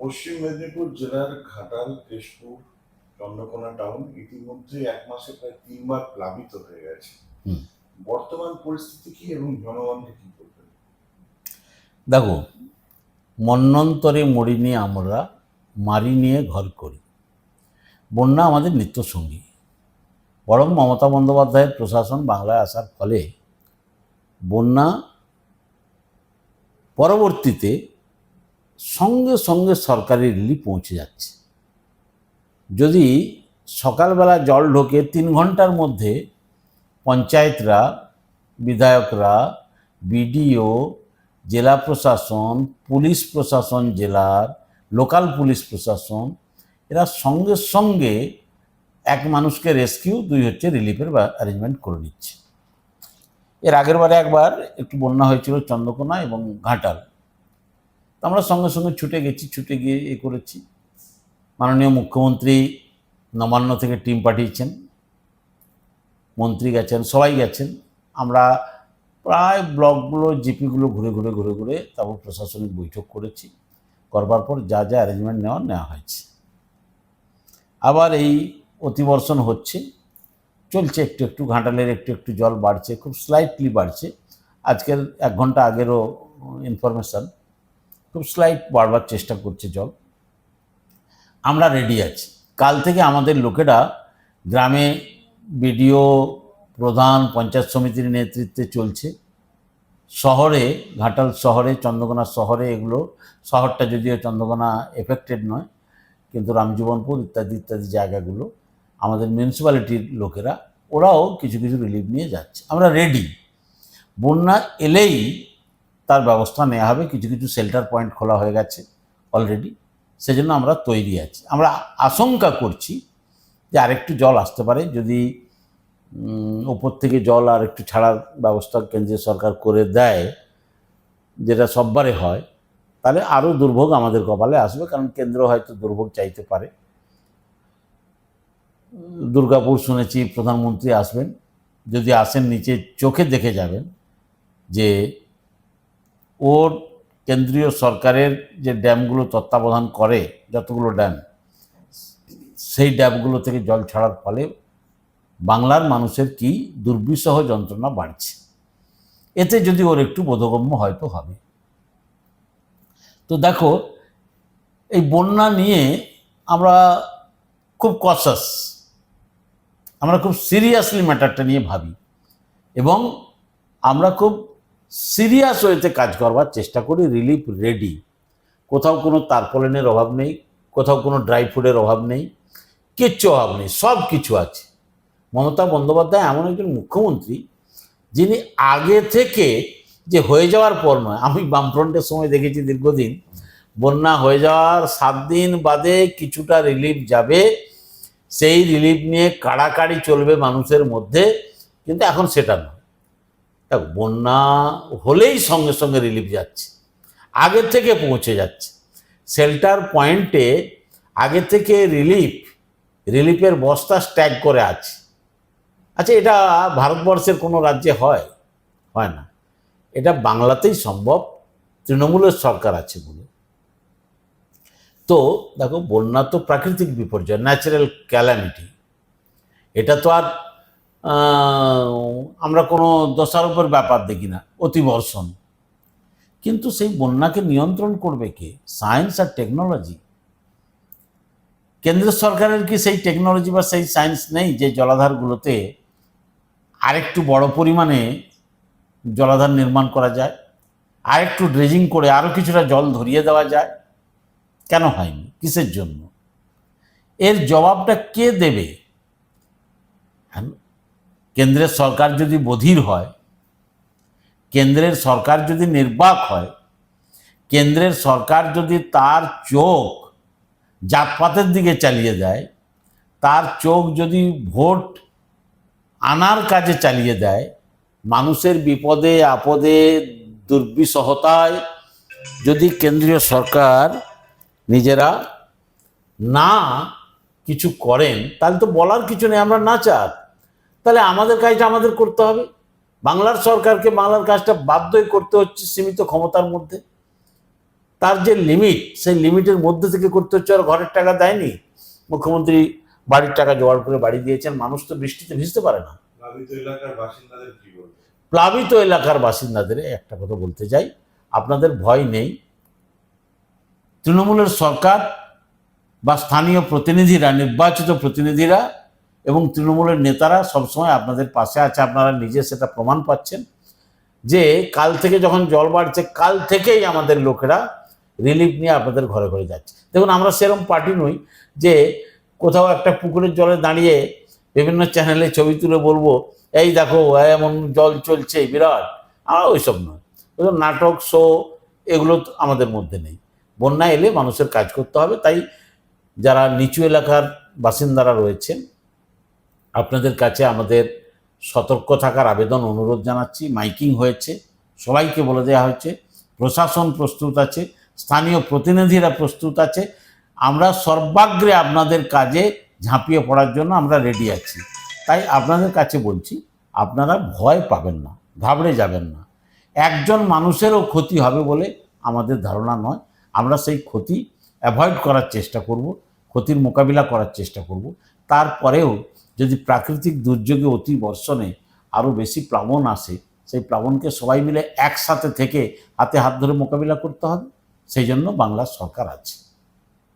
পশ্চিম মেদিনীপুর জেলার ঘাটাল কেশপুর চন্দ্রকোনা টাউন ইতিমধ্যে এক মাসে প্রায় তিনবার প্লাবিত হয়ে গেছে। বর্তমান পরিস্থিতি কি এবং জনগণকে কি করবেন দেখো মন্বন্তরে মরি নিয়ে আমরা মারি নিয়ে ঘর করি। বন্যা আমাদের নিত্য সঙ্গী বরং মমতা বন্দ্যোপাধ্যায়ের প্রশাসন বাংলায় আসার ফলে বন্যা পরবর্তীতে সঙ্গে সঙ্গে সরকারি রিলিফ পৌঁছে যাচ্ছে। যদি সকালবেলা জল ঢোকে তিন ঘণ্টার মধ্যে পঞ্চায়েতরা, বিধায়করা, বিডিও, জেলা প্রশাসন, পুলিশ প্রশাসন, জেলার লোকাল পুলিশ প্রশাসন, এরা সঙ্গে সঙ্গে এক মানুষকে রেস্কিউ দুই হচ্ছে রিলিফের অ্যারেঞ্জমেন্ট করে নিচ্ছে। এর আগের বারে একবার একটু বন্যা হয়েছিল চন্দ্রকোনা এবং ঘাটাল। আমরা সঙ্গে সঙ্গে ছুটে গেছি, ছুটে গিয়ে এ করেছি। মাননীয় মুখ্যমন্ত্রী নবান্ন থেকে টিম পাঠিয়েছেন। মন্ত্রী গেছেন, সবাই গেছেন। আমরা প্রায় ব্লকগুলো, জিপিগুলো ঘুরে ঘুরে ঘুরে ঘুরে তারপর প্রশাসনিক বৈঠক করেছি। করবার পর যা যা অ্যারেঞ্জমেন্ট নেওয়া নেওয়া হয়েছে। আবার এই অতিবর্ষণ হচ্ছে, চলছে একটু একটু, ঘাটালের একটু একটু জল বাড়ছে, খুব স্লাইটলি বাড়ছে। আজকের এক ঘণ্টা আগেরও ইনফরমেশান খুব স্লাইট বাড়বার চেষ্টা করছে জল। আমরা রেডি আছি। কাল থেকে আমাদের লোকেরা গ্রামে বিডিও, প্রধান, পঞ্চায়েত সমিতির নেতৃত্বে চলছে। শহরে, ঘাটাল শহরে, চন্দ্রকোনা শহরে এগুলো, শহরটা যদিও চন্দ্রকোনা এফেক্টেড নয়, কিন্তু রামজীবনপুর ইত্যাদি ইত্যাদি জায়গাগুলো, আমাদের মিউনিসিপ্যালিটির লোকেরা, ওরাও কিছু কিছু রিলিফ নিয়ে যাচ্ছে। আমরা রেডি বন্যা এলেই তার ব্যবস্থা নেওয়া হবে। কিছু কিছু শেল্টার পয়েন্ট খোলা হয়ে গেছে অলরেডি সেজন্য আমরা তৈরি আছি। আমরা আশঙ্কা করছি যে আরেকটু জল আসতে পারে। যদি উপর থেকে জল আর একটু ছাড়ার ব্যবস্থা কেন্দ্রীয় সরকার করে দেয়, যেটা সববারে হয়, তাহলে আরও দুর্ভোগ আমাদের কপালে আসবে। কারণ কেন্দ্র হয়তো দুর্ভোগ চাইতে পারে। দুর্গাপুর শুনেছি প্রধানমন্ত্রী আসবেন। যদি আসেন, নিচে চোখে দেখে যাবেন যে ওর কেন্দ্রীয় সরকারের যে ড্যামগুলো তত্ত্বাবধান করে, যতগুলো ড্যাম, সেই ড্যামগুলো থেকে জল ছাড়ার ফলে বাংলার মানুষের কি দুর্বিষহ যন্ত্রণা বাড়ছে। এতে যদি ওর একটু বোধগম্য হয়তো হবে। তো দেখো, এই বন্যা নিয়ে আমরা খুব কসাস আমরা খুব সিরিয়াসলি ম্যাটারটা নিয়ে ভাবি। এবং আমরা খুব সিরিয়াস ওয়েতে কাজ করবার, চেষ্টা করি রিলিফ রেডি। কোথাও কোনো তারপলেনের অভাব নেই, কোথাও কোনো ড্রাই ফুডের অভাব নেই, কিচ্ছু অভাব নেই, সব কিছু আছে। মমতা বন্দ্যোপাধ্যায় এমন একজন মুখ্যমন্ত্রী যিনি আগে থেকে যে হয়ে যাওয়ার পর নয়, আমি বামফ্রন্টের সময় দেখেছি দীর্ঘদিন, বন্যা হয়ে যাওয়ার সাত দিন বাদে কিছুটা রিলিফ যাবে, সেই রিলিফ নিয়ে কাড়াকাড়ি চলবে মানুষের মধ্যে, কিন্তু এখন সেটা নয়। দেখ, বন্যা হলেই সঙ্গে সঙ্গে রিলিফ যাচ্ছে। আগের থেকে পৌঁছে যাচ্ছে। শেল্টার পয়েন্টে আগে থেকে রিলিফ রিলিফের বস্তা স্ট্যাগ করে আছে। আচ্ছা এটা ভারতবর্ষের কোনো রাজ্যে হয়? হয় না। এটা বাংলাতেই সম্ভব, তৃণমূলের সরকার আছে বলে। তো দেখো, বন্যা তো প্রাকৃতিক বিপর্যয় ন্যাচারাল ক্যালামিটি এটা তো আর আমরা কোনো দোষারোপের ব্যাপার দেখি না অতিবর্ষণ কিন্তু সেই বন্যাকে নিয়ন্ত্রণ করবে কে? সায়েন্স আর টেকনোলজি কেন্দ্র সরকারের কি সেই টেকনোলজি বা সেই সায়েন্স নেই যে জলাধারগুলোতে আরেকটু বড় পরিমাণে জলাধার নির্মাণ করা যায় আরেকটু ড্রেজিং করে আরও কিছুটা জল ধরিয়ে দেওয়া যায়? কেন হয়নি? কিসের জন্য? এর জবাবটা কে দেবে? হ্যাঁ, কেন্দ্রের সরকার যদি বধির হয়, কেন্দ্রের সরকার যদি নির্বাক হয়, কেন্দ্রের সরকার যদি তার চোখ জাতপাতের দিকে চালিয়ে দেয়, তার চোখ যদি ভোট আনার কাজে চালিয়ে দেয়, মানুষের বিপদে, আপদে, দুর্বিষহতায় যদি কেন্দ্রীয় সরকার নিজেরা না কিছু করেন, তাহলে তো বলার কিছু নেই, আমরা না চাক তাহলে আমাদের কাজটা আমাদের করতে হবে। বাংলার সরকারকে বাংলার কাজটা বাধ্যই করতে হচ্ছে সীমিত ক্ষমতার মধ্যে। তার যে লিমিট সেই লিমিটের মধ্যে থেকে করতে হচ্ছে আর ঘরের টাকা দেয়নি। মুখ্যমন্ত্রী বাড়ির টাকা জোগাড় করে বাড়ি দিয়েছেন মানুষ তো বৃষ্টিতে ভিজতে পারে না। প্লাবিত এলাকার বাসিন্দাদের প্লাবিত এলাকার বাসিন্দাদের একটা কথা বলতে চাই আপনাদের ভয় নেই। তৃণমূলের সরকার বা স্থানীয় প্রতিনিধিরা নির্বাচিত প্রতিনিধিরা এবং তৃণমূলের নেতারা সবসময় আপনাদের পাশে আছে, আপনারা নিজে সেটা প্রমাণ পাচ্ছেন যে কাল থেকে যখন জল বাড়ছে, কাল থেকেই আমাদের লোকেরা রিলিফ নিয়ে আপনাদের ঘরে ঘরে যাচ্ছে। দেখুন, আমরা সেরকম পার্টি নই যে কোথাও একটা পুকুরের জলে দাঁড়িয়ে বিভিন্ন চ্যানেলে ছবি তুলে বলব, এই দেখো, এমন জল চলছে, বিরাট। আমরা ওইসব নয় নাটক শো এগুলো আমাদের মধ্যে নেই। বন্যা এলে মানুষের কাজ করতে হবে, তাই যারা নিচু এলাকার বাসিন্দারা রয়েছেন আপনাদের কাছে আমাদের সতর্ক থাকার আবেদন অনুরোধ জানাচ্ছি। মাইকিং হয়েছে, সবাইকে বলে দেওয়া হয়েছে। প্রশাসন প্রস্তুত আছে, স্থানীয় প্রতিনিধিরা প্রস্তুত আছে। আমরা সর্বাগ্রে আপনাদের কাজে ঝাঁপিয়ে পড়ার জন্য আমরা রেডি আছি। তাই আপনাদের কাছে বলছি, আপনারা ভয় পাবেন না, ঘাবড়ে যাবেন না। একজন মানুষেরও ক্ষতি হবে বলে আমাদের ধারণা নয়। আমরা সেই ক্ষতি অ্যাভয়েড করার চেষ্টা করব, ক্ষতির মোকাবিলা করার চেষ্টা করব। তারপরেও যদি প্রাকৃতিক দুর্যোগে অতি বর্ষণে আরও বেশি প্লাবন আসে, সেই প্লাবনকে সবাই মিলে একসাথে থেকে হাতে হাত ধরে মোকাবিলা করতে হবে। সেই জন্য বাংলার সরকার আছে।